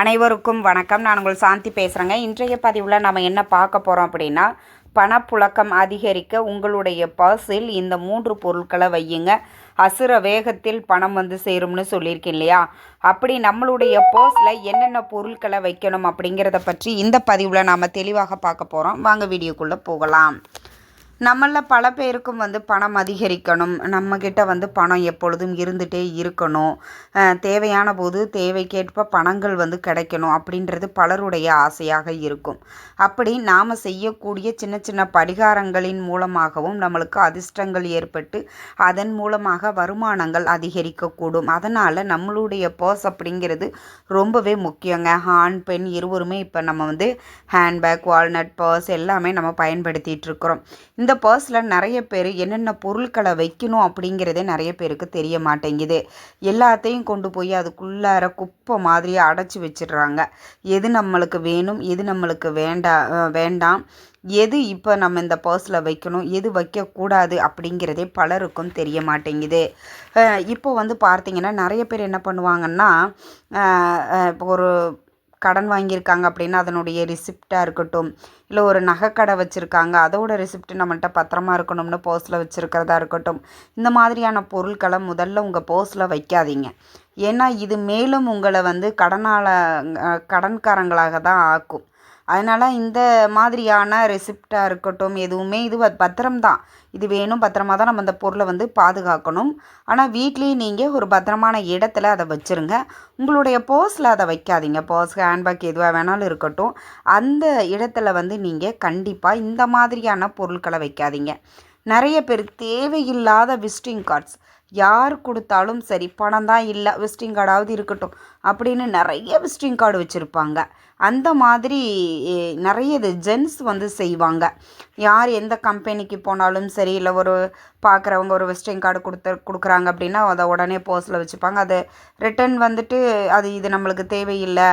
அனைவருக்கும் வணக்கம். நான் உங்கள் சாந்தி பேசுகிறேங்க இன்றைய பதிவில் நம்ம என்ன பார்க்க போகிறோம் அப்படின்னா பணப்புழக்கம் அதிகரிக்க உங்களுடைய பர்ஸில் இந்த மூன்று பொருட்களை வையுங்க. அசுர வேகத்தில் பணம் வந்து சேரும்னு சொல்லியிருக்கேன் இல்லையா? அப்படி நம்மளுடைய பர்ஸில் என்னென்ன பொருட்களை வைக்கணும் அப்படிங்கிறத பற்றி இந்த பதிவில் நாம் தெளிவாக பார்க்க போகிறோம் வாங்க வீடியோக்குள்ளே போகலாம். நம்மள பல பேருக்கும் வந்து பணம் அதிகரிக்கணும். நம்மக்கிட்ட வந்து பணம் எப்பொழுதும் இருந்துகிட்டே இருக்கணும். தேவையான போது தேவைக்கேற்ப பணங்கள் வந்து கிடைக்கணும் அப்படின்றது பலருடைய ஆசையாக இருக்கும். அப்படி நாம் செய்யக்கூடிய சின்ன சின்ன பரிகாரங்களின் மூலமாகவும் நம்மளுக்கு அதிர்ஷ்டங்கள் ஏற்பட்டு அதன் மூலமாக வருமானங்கள் அதிகரிக்கக்கூடும். அதனால் நம்மளுடைய பர்ஸ் அப்படிங்கிறது ரொம்பவே முக்கியங்க. ஆண் பெண் இருவருமே இப்போ நம்ம வந்து ஹேண்ட்பேக் வால்நட் பர்ஸ் எல்லாமே நம்ம பயன்படுத்திகிட்டு இருக்கிறோம். இந்த பர்ஸில் நிறைய பேர் என்னென்ன பொருட்களை வைக்கணும் அப்படிங்கிறதே நிறைய பேருக்கு தெரிய மாட்டேங்குது. எல்லாத்தையும் கொண்டு போய் அதுக்குள்ளார குப்பை மாதிரி அடைச்சி வச்சிடுறாங்க. எது நம்மளுக்கு வேணும் எது நம்மளுக்கு வேண்டா வேண்டாம். எது இப்போ நம்ம இந்த பர்ஸில் வைக்கணும் எது வைக்கக்கூடாது அப்படிங்கிறதே பலருக்கும் தெரிய மாட்டேங்குது. இப்போ வந்து பார்த்திங்கன்னா நிறைய பேர் என்ன பண்ணுவாங்கன்னா இப்போ ஒரு கடன் வாங்கியிருக்காங்க அப்படின்னா அதனுடைய ரிசிப்டாக இருக்கட்டும் இல்லை ஒரு நகைக்கடை வச்சுருக்காங்க அதோட ரிசிப்ட் நம்மள்கிட்ட பத்திரமா இருக்கணும்னு பர்ஸில் வச்சுருக்கிறதா இருக்கட்டும் இந்த மாதிரியான பொருட்களை முதல்ல உங்கள் பர்ஸில் வைக்காதீங்க. ஏன்னா இது மேலும் உங்களை வந்து கடனால் கடன்காரங்களாக தான் ஆக்கும். அதனால் இந்த மாதிரியான ரெசிப்டாக இருக்கட்டும் எதுவுமே இது வ- பத்திரம்தான் இது வேணும் பத்திரமா தான் நம்ம அந்த பொருளை வந்து பாதுகாக்கணும். ஆனால் வீட்லேயே நீங்கள் ஒரு பத்திரமான இடத்துல அதை வச்சுருங்க. உங்களுடைய பர்ஸில் அதை வைக்காதீங்க. பர்ஸ் ஹேண்ட்பேக் எதுவாக வேணாலும் இருக்கட்டும். அந்த இடத்துல வந்து நீங்கள் கண்டிப்பாக இந்த மாதிரியான பொருட்களை வைக்காதீங்க. நிறைய பேர் தேவையில்லாத விசிட்டிங் கார்ட்ஸ் யார் கொடுத்தாலும் சரி பணம் தான் இல்லை விசிட்டிங் கார்டாவது இருக்கட்டும் அப்படின்னு நிறைய விசிட்டிங் கார்டு வச்சுருப்பாங்க. அந்த மாதிரி நிறைய இது ஜென்ஸ் வந்து செய்வாங்க. யார் எந்த கம்பெனிக்கு போனாலும் சரி இல்லை ஒரு பார்க்குறவங்க ஒரு விசிட்டிங் கார்டு கொடுத்து கொடுக்குறாங்க அப்படின்னா அதை உடனே போஸ்ட்டில் வச்சுப்பாங்க. அது ரிட்டன் வந்துட்டு அது இது நம்மளுக்கு தேவையில்லை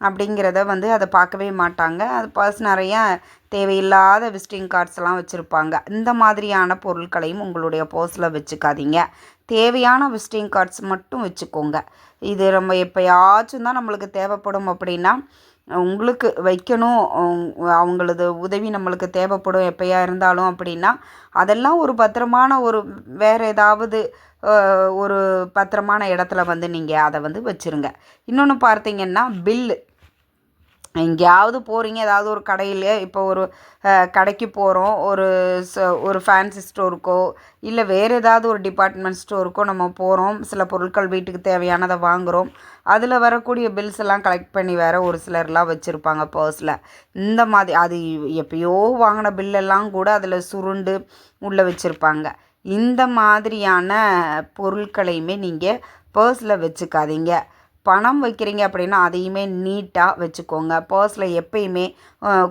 அப்படிங்கிறத வந்து அதை பார்க்கவே மாட்டாங்க. அது பர்ஸ் நிறையா தேவையில்லாத விசிட்டிங் கார்ட்ஸ்லாம் வச்சுருப்பாங்க. இந்த மாதிரியான பொருட்களையும் உங்களுடைய போஸ்டில் வச்சுக்காதீங்க. தேவையான விசிட்டிங் கார்ட்ஸ் மட்டும் வச்சுக்கோங்க. இது நம்ம எப்போயாச்சும் தான் நம்மளுக்கு தேவைப்படும் அப்படின்னா உங்களுக்கு வைக்கணும். அவங்களது உதவி நம்மளுக்கு தேவைப்படும் எப்போயா இருந்தாலும் அப்படின்னா அதெல்லாம் ஒரு பத்திரமான ஒரு வேறு ஏதாவது ஒரு பத்திரமான இடத்துல வந்து நீங்கள் அதை வந்து வச்சுருங்க. இன்னொன்று பார்த்தீங்கன்னா பில்லு. எங்கேயாவது போகிறீங்க ஏதாவது ஒரு கடையில் இப்போ ஒரு கடைக்கு போகிறோம் ஒரு ச ஒரு ஃபேன்சி ஸ்டோருக்கோ இல்லை வேறு ஏதாவது ஒரு டிபார்ட்மெண்ட் ஸ்டோருக்கோ நம்ம போகிறோம் சில பொருட்கள் வீட்டுக்கு தேவையானதை வாங்குகிறோம் அதில் வரக்கூடிய பில்ஸ் எல்லாம் கலெக்ட் பண்ணி வேறு ஒரு சிலர்லாம் வச்சுருப்பாங்க பர்ஸில் இந்த மாதிரி அது எப்பயோ வாங்கின பில்லெல்லாம் கூட அதில் சுருண்டு உள்ளே வச்சுருப்பாங்க. இந்த மாதிரியான பொருட்களையுமே நீங்கள் பர்ஸில் வச்சுக்காதீங்க. பணம் வைக்கிறீங்க அப்படின்னா அதையுமே நீட்டாக வச்சுக்கோங்க. பர்ஸில் எப்பயுமே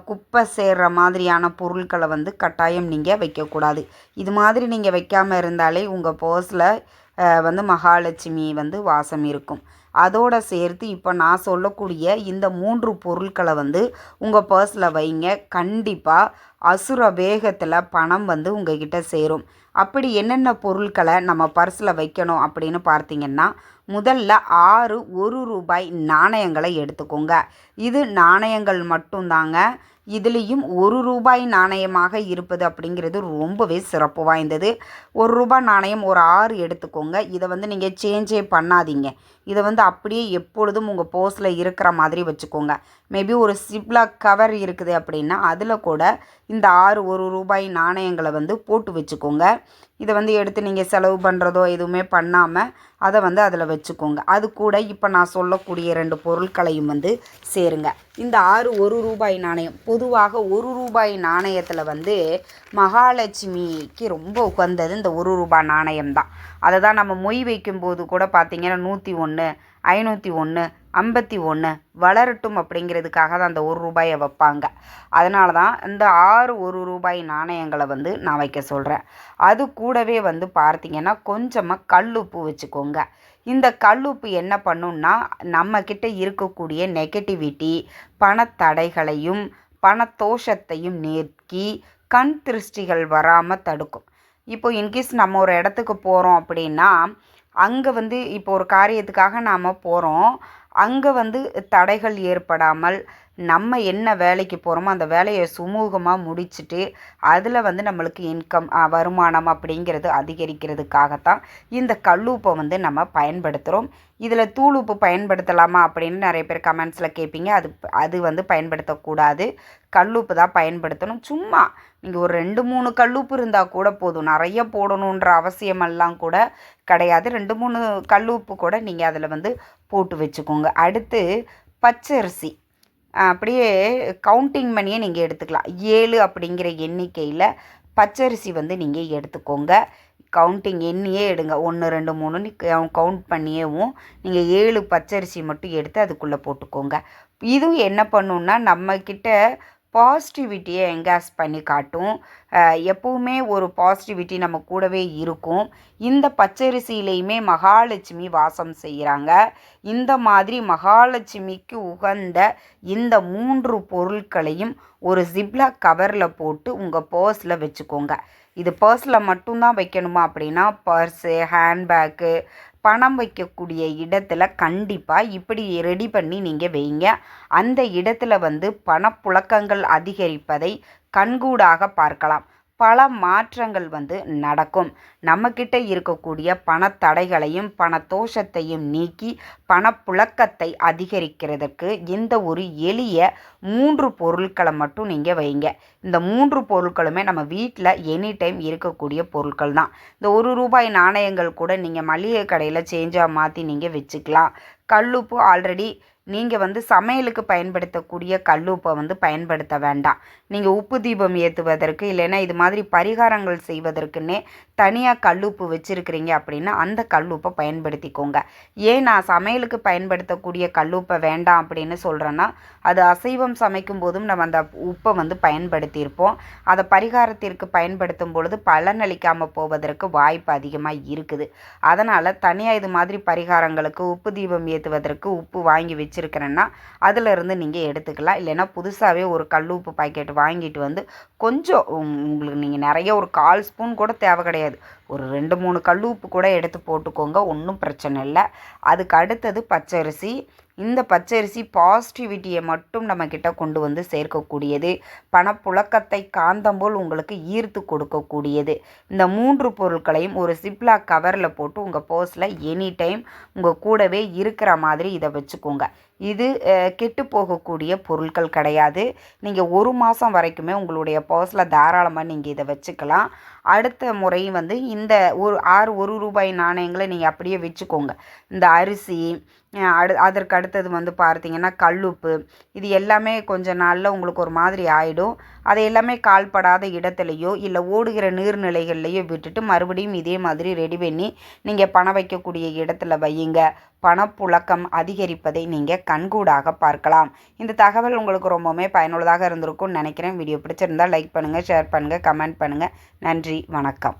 குப்பை சேர்கிற மாதிரியான பொருட்களை வந்து கட்டாயம் நீங்கள் வைக்கக்கூடாது. இது மாதிரி நீங்கள் வைக்காமல் இருந்தாலே உங்கள் பர்ஸில் வந்து மகாலட்சுமி வந்து வாசம் இருக்கும். அதோட சேர்த்து இப்போ நான் சொல்லக்கூடிய இந்த மூன்று பொருட்களை வந்து உங்கள் பர்ஸில் வைங்க. கண்டிப்பாக அசுர வேகத்தில் பணம் வந்து உங்ககிட்ட சேரும். அப்படி என்னென்ன பொருட்களை நம்ம பர்ஸில் வைக்கணும் அப்படின்னு பார்த்தீங்கன்னா முதல்ல ஆறு ஒரு ரூபாய் நாணயங்களை எடுத்துக்கோங்க. இது நாணயங்கள் மட்டும்தாங்க. இதுலேயும் ஒரு ரூபாய் நாணயமாக இருப்பது அப்படிங்கிறது ரொம்பவே சிறப்பு வாய்ந்தது. ஒரு ரூபாய் நாணயம் ஒரு ஆறு எடுத்துக்கோங்க. இதை வந்து நீங்கள் சேஞ்சே பண்ணாதீங்க. இதை வந்து அப்படியே எப்பொழுதும் உங்கள் போஸில் இருக்கிற மாதிரி வச்சுக்கோங்க. மேபி ஒரு சிப்லாக் கவர் இருக்குது அப்படின்னா அதில் கூட இந்த ஆறு ஒரு ரூபாய் நாணயங்களை வந்து போட்டு வச்சுக்கோங்க. இதை வந்து எடுத்து நீங்கள் செலவு பண்ணுறதோ எதுவுமே பண்ணாமல் அதை வந்து அதில் வச்சுக்கோங்க. அது கூட இப்போ நான் சொல்லக்கூடிய ரெண்டு பொருட்களையும் வந்து சேருங்க. இந்த ஆறு ஒரு ரூபாய் நாணயம். பொதுவாக ஒரு ரூபாய் நாணயத்தில் வந்து மகாலட்சுமிக்கு ரொம்ப உகந்தது இந்த ஒரு ரூபாய் நாணயம் தான் அதை தான் நம்ம மொய் வைக்கும்போது கூட பார்த்தீங்கன்னா நூற்றி ஒன்று ஐநூற்றி ஒன்று ஐம்பத்தி ஒன்று வளரட்டும் அப்படிங்கிறதுக்காக தான் அந்த ஒரு ரூபாயை வைப்பாங்க. அதனால தான் இந்த ஆறு ஒரு ரூபாய் நாணயங்களை வந்து நான் வைக்க சொல்கிறேன் அது கூடவே வந்து பார்த்தீங்கன்னா கொஞ்சமாக கல்லுப்பு வச்சுக்கோங்க. இந்த கல்லுப்பு என்ன பண்ணுன்னா நம்மக்கிட்ட இருக்கக்கூடிய நெகட்டிவிட்டி பணத்தடைகளையும் பணத்தோஷத்தையும் நீக்கி கண் திருஷ்டிகள் வராமல் தடுக்கும். இப்போ இன்கேஸ் நம்ம ஒரு இடத்துக்கு போகிறோம் அப்படின்னா அங்கே வந்து இப்போ ஒரு காரியத்துக்காக நாம் போகிறோம் அங்கே வந்து தடைகள் ஏற்படாமல் நம்ம என்ன வேலைக்கு போகிறோமோ அந்த வேலையை சுமூகமாக முடிச்சுட்டு அதில் வந்து நம்மளுக்கு இன்கம் வருமானம் அப்படிங்கிறது அதிகரிக்கிறதுக்காகத்தான் இந்த கல்லூப்பை வந்து நம்ம பயன்படுத்துகிறோம் இதில் தூளுப்பு பயன்படுத்தலாமா அப்படின்னு நிறைய பேர் கமெண்ட்ஸில் கேட்பீங்க. அது அது வந்து பயன்படுத்தக்கூடாது. கல்லுப்பு தான் பயன்படுத்தணும். சும்மா நீங்கள் ஒரு ரெண்டு மூணு கல்லுப்பு இருந்தால் கூட போதும். நிறைய போடணுன்ற அவசியமெல்லாம் கூட கிடையாது. ரெண்டு மூணு கல்லுப்பு கூட நீங்கள் அதில் வந்து போட்டு வச்சுக்கோங்க. அடுத்து பச்சரிசி. அப்படியே கவுண்டிங் பண்ணியே நீங்கள் எடுத்துக்கலாம். ஏழு அப்படிங்கிற எண்ணிக்கையில் பச்சரிசி வந்து நீங்கள் எடுத்துக்கோங்க. கவுண்டிங் எண்ணியே எடுங்க. ஒன்று ரெண்டு மூணுன்னு கவுண்ட் பண்ணியேவும் நீங்கள் ஏழு பச்சரிசி மட்டும் எடுத்து அதுக்குள்ளே போட்டுக்கோங்க. இதுவும் என்ன பண்ணுன்னா நம்மக்கிட்ட பாசிட்டிவிட்டியை என்கேஸ் பண்ணி காட்டும். எப்போவுமே ஒரு பாசிட்டிவிட்டி நம்ம கூடவே இருக்கும். இந்த பச்சரிசியிலையுமே மகாலட்சுமி வாசம் செய்கிறாங்க. இந்த மாதிரி மகாலட்சுமிக்கு உகந்த இந்த மூன்று பொருட்களையும் ஒரு ஜிப்லா கவரில் போட்டு உங்கள் பர்ஸில் வச்சுக்கோங்க. இது பர்ஸில் மட்டும்தான் வைக்கணுமா அப்படின்னா பர்ஸு ஹேண்ட்பேக்கு பணம் வைக்கக்கூடிய இடத்துல கண்டிப்பாக இப்படி ரெடி பண்ணி நீங்கள் வைங்க. அந்த இடத்துல வந்து பணப்புழக்கங்கள் அதிகரிப்பதை கண்கூடாக பார்க்கலாம். பல மாற்றங்கள் வந்து நடக்கும். நம்மக்கிட்ட இருக்கக்கூடிய பணத்தடைகளையும் பணத்தோஷத்தையும் நீக்கி பணப்புழக்கத்தை அதிகரிக்கிறதுக்கு இந்த ஒரு எளிய மூன்று பொருட்களை மட்டும் நீங்கள் வைங்க. இந்த மூன்று பொருட்களுமே நம்ம வீட்டில் எனி டைம் இருக்கக்கூடிய பொருட்கள் தான். இந்த ஒரு ரூபாய் நாணயங்கள் கூட நீங்கள் மளிகை கடையில் சேஞ்சாக மாற்றி நீங்கள் வச்சுக்கலாம். கல்லுப்பு ஆல்ரெடி நீங்கள் வந்து சமையலுக்கு பயன்படுத்தக்கூடிய கல்லுப்பை வந்து பயன்படுத்த வேண்டாம். நீங்கள் உப்பு தீபம் ஏற்றுவதற்கு இல்லைன்னா இது மாதிரி பரிகாரங்கள் செய்வதற்குன்னே தனியாக கல்லுப்பு வச்சுருக்கிறீங்க அப்படின்னா அந்த கல்லுப்பை பயன்படுத்திக்கோங்க. ஏன் நான் சமையலுக்கு பயன்படுத்தக்கூடிய கல்லுப்பை வேண்டாம் அப்படின்னு சொல்கிறேன்னா அது அசைவம் சமைக்கும் போதும் நம்ம அந்த உப்பை வந்து பயன்படுத்தியிருப்போம். அதை பரிகாரத்திற்கு பயன்படுத்தும் பொழுது பலனளிக்காமல் போவதற்கு வாய்ப்பு அதிகமாக இருக்குது. அதனால் தனியாக இது மாதிரி பரிகாரங்களுக்கு உப்பு தீபம் ஏற்றுவதற்கு உப்பு வாங்கி வச்சுருக்கிறேன்னா அதிலிருந்து நீங்கள் எடுத்துக்கலாம். இல்லைன்னா புதுசாகவே ஒரு கல் உப்பு பாக்கெட் வாங்கிட்டு வந்து கொஞ்சம் உங்களுக்கு நீங்கள் நிறைய ஒரு கால் ஸ்பூன் கூட தேவை கிடையாது. ஒரு ரெண்டு மூணு கல் உப்பு கூட எடுத்து போட்டுக்கோங்க. ஒன்றும் பிரச்சனை இல்லை. அதுக்கு அடுத்தது பச்சரிசி இந்த பச்சரிசி பாசிட்டிவிட்டியை மட்டும் நம்மக்கிட்ட கொண்டு வந்து சேர்க்கக்கூடியது. பணப்புழக்கத்தை காந்தம் போல் உங்களுக்கு ஈர்த்து கொடுக்கக்கூடியது. இந்த மூன்று பொருட்களையும் ஒரு சிப்லா கவரில் போட்டு உங்கள் பர்ஸில் எனி டைம் உங்கள் கூடவே இருக்கிற மாதிரி இதை வச்சுக்கோங்க. இது கெட்டு போகக்கூடிய பொருட்கள் கிடையாது. நீங்கள் ஒரு மாதம் வரைக்குமே உங்களுடைய பர்ஸில் தாராளமாக நீங்கள் இதை வச்சுக்கலாம். அடுத்த முறையும் வந்து இந்த ஒரு ஆறு ஒரு ரூபாய் நாணயங்களை நீங்கள் அப்படியே வச்சுக்கோங்க. இந்த அரிசி அடு அதற்கு அடுத்தது வந்து பார்த்தீங்கன்னா கல்லுப்பு. இது எல்லாமே கொஞ்ச நாளில் உங்களுக்கு ஒரு மாதிரி ஆகிடும் அதை எல்லாமே கால்படாத இடத்துலையோ இல்லை ஓடுகிற நீர்நிலைகள்லையோ விட்டுட்டு மறுபடியும் இதே மாதிரி ரெடி பண்ணி நீங்கள் பணம் வைக்கக்கூடிய இடத்துல வையுங்க. பணப்புழக்கம் அதிகரிப்பதை நீங்கள் கண்கூடாக பார்க்கலாம். இந்த தகவல் உங்களுக்கு ரொம்பவுமே பயனுள்ளதாக இருந்திருக்கும்னு நினைக்கிறேன். வீடியோ பிடிச்சிருந்தால் லைக் பண்ணுங்கள் ஷேர் பண்ணுங்கள் கமெண்ட் பண்ணுங்கள் நன்றி வணக்கம்.